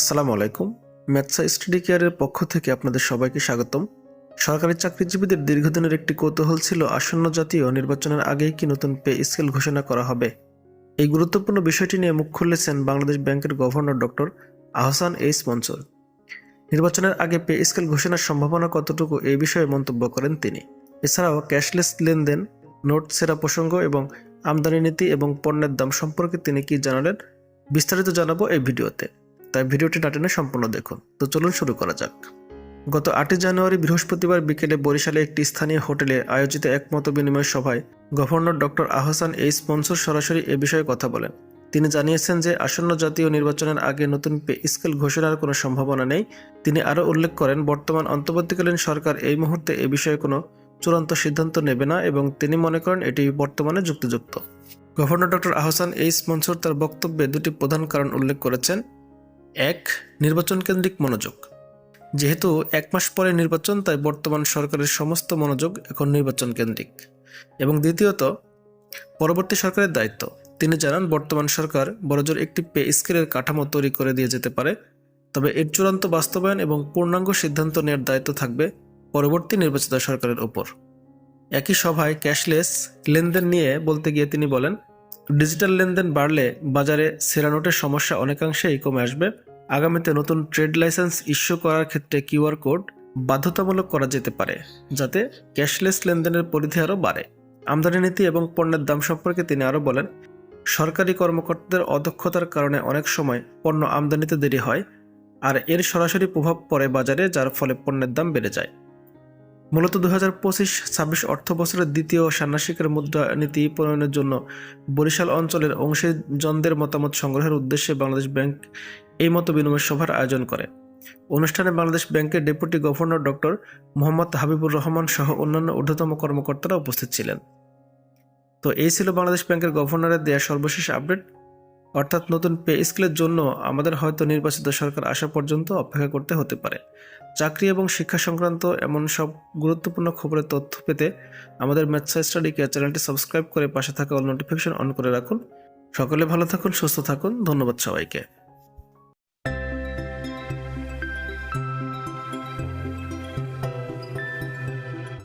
আসসালামু আলাইকুম। ম্যাথসা স্টাডি কেয়ারের পক্ষ থেকে আপনাদের সবাইকে স্বাগতম। সরকারি চাকরিজীবীদের দীর্ঘদিনের একটি কৌতূহল ছিল আসন্ন জাতীয় নির্বাচনের আগেই কি নতুন পে স্কেল ঘোষণা করা হবে। এই গুরুত্বপূর্ণ বিষয়টি নিয়ে মুখ খুললেছেন বাংলাদেশ ব্যাংকের governor doctor Ahsan H Mansur. নির্বাচনের আগে পে স্কেল ঘোষণার সম্ভাবনা কতটুকু এই বিষয়ে মন্তব্য করেন তিনি। এছাড়াও ক্যাশলেস লেনদেন, নোট সেরা প্রসঙ্গ এবং আমদানি নীতি এবং পণ্যের দাম সম্পর্কে তিনি কি জানালেন, বিস্তারিত জানাব এই ভিডিওতে। তাই ভিডিওটি না টেনে সম্পূর্ণ দেখুন। তো চলুন শুরু করা যাক। গত আটই জানুয়ারি বৃহস্পতিবার বিকেলে বরিশালে একটি স্থানীয় হোটেলে আয়োজিত একমত বিনিময় সভায় গভর্নর ডক্টর আহসান এই স্পন্সর সরাসরি এ বিষয়ে কথা বলেন। তিনি জানিয়েছেন যে, আসন্ন জাতীয় নির্বাচনের আগে নতুন পে স্কেল ঘোষণার কোনো সম্ভাবনা নেই। তিনি আরও উল্লেখ করেন, বর্তমান অন্তর্বর্তীকালীন সরকার এই মুহূর্তে এ বিষয়ে কোনো চূড়ান্ত সিদ্ধান্ত নেবে না এবং তিনি মনে করেন এটি বর্তমানে যুক্তিযুক্ত। গভর্নর ডক্টর আহসান এই স্পন্সর তার বক্তব্যে দুটি প্রধান কারণ উল্লেখ করেছেন। এক নির্বাচন কেন্দ্রিক মনোযোগ। যেহেতু এক মাস পরে নির্বাচন, তাই বর্তমান সরকারের সমস্ত মনোযোগ এখন নির্বাচন কেন্দ্রিক এবং দ্বিতীয়ত, পরবর্তী সরকারের দায়িত্ব। তিনি জানান, বর্তমান সরকার বড়জোর একটি পে স্কেলের কাঠামো তৈরি করে দিয়ে যেতে পারে। তবে এর চূড়ান্ত বাস্তবায়ন এবং পূর্ণাঙ্গ সিদ্ধান্ত নেওয়ার দায়িত্ব থাকবে পরবর্তী নির্বাচিত সরকারের ওপর। একই সভায় ক্যাশলেস লেনদেন নিয়ে বলতে গিয়ে তিনি বলেন ডিজিটাল লেনদেন বাড়লে বাজারে সেরা নোটের সমস্যা অনেকাংশেই কমে আসবে। আগামীতে নতুন ট্রেড লাইসেন্স ইস্যু করার ক্ষেত্রে কিউআর কোড বাধ্যতামূলক করা যেতে পারে, যাতে ক্যাশলেস লেনদেনের পরিধি আরও বাড়ে। আমদানি নীতি এবং পণ্যের দাম সম্পর্কে তিনি আরও বলেন, সরকারি কর্মকর্তাদের অদক্ষতার কারণে অনেক সময় পণ্য আমদানিতে দেরি হয়, আর এর সরাসরি প্রভাব পড়ে বাজারে, যার ফলে পণ্যের দাম বেড়ে যায়। মূলত দু হাজার পঁচিশ ছাব্বিশ অর্থ বছরের দ্বিতীয় ষান্মাসিকের মুদ্রানীতি প্রণয়নের জন্য বরিশাল অঞ্চলের অংশীজনদের মতামত সংগ্রহের উদ্দেশ্যে বাংলাদেশ ব্যাংক এই মতো বিনিময় সভার আয়োজন করে। অনুষ্ঠানে বাংলাদেশ ব্যাংকের deputy governor doctor Mohammad Habibur Rahman সহ অন্যান্য ঊর্ধ্বতম কর্মকর্তারা উপস্থিত ছিলেন। তো এই ছিল বাংলাদেশ ব্যাংকের গভর্নরের দেয়া সর্বশেষ আপডেট। অর্থাৎ নতুন পে স্কেলের জন্য আমাদের হয়তো নির্বাচিত সরকার আসা পর্যন্ত অপেক্ষা করতে হতে পারে। চাকরি এবং শিক্ষা সংক্রান্ত এমন সব গুরুত্বপূর্ণ খবরের তথ্য পেতে আমাদের ম্যাথসা স্টাডি কেয়ার চ্যানেলটি সাবস্ক্রাইব করে পাশে থাকা অল নোটিফিকেশন অন করে রাখুন। সকলে ভালো থাকুন, সুস্থ থাকুন। ধন্যবাদ সবাইকে।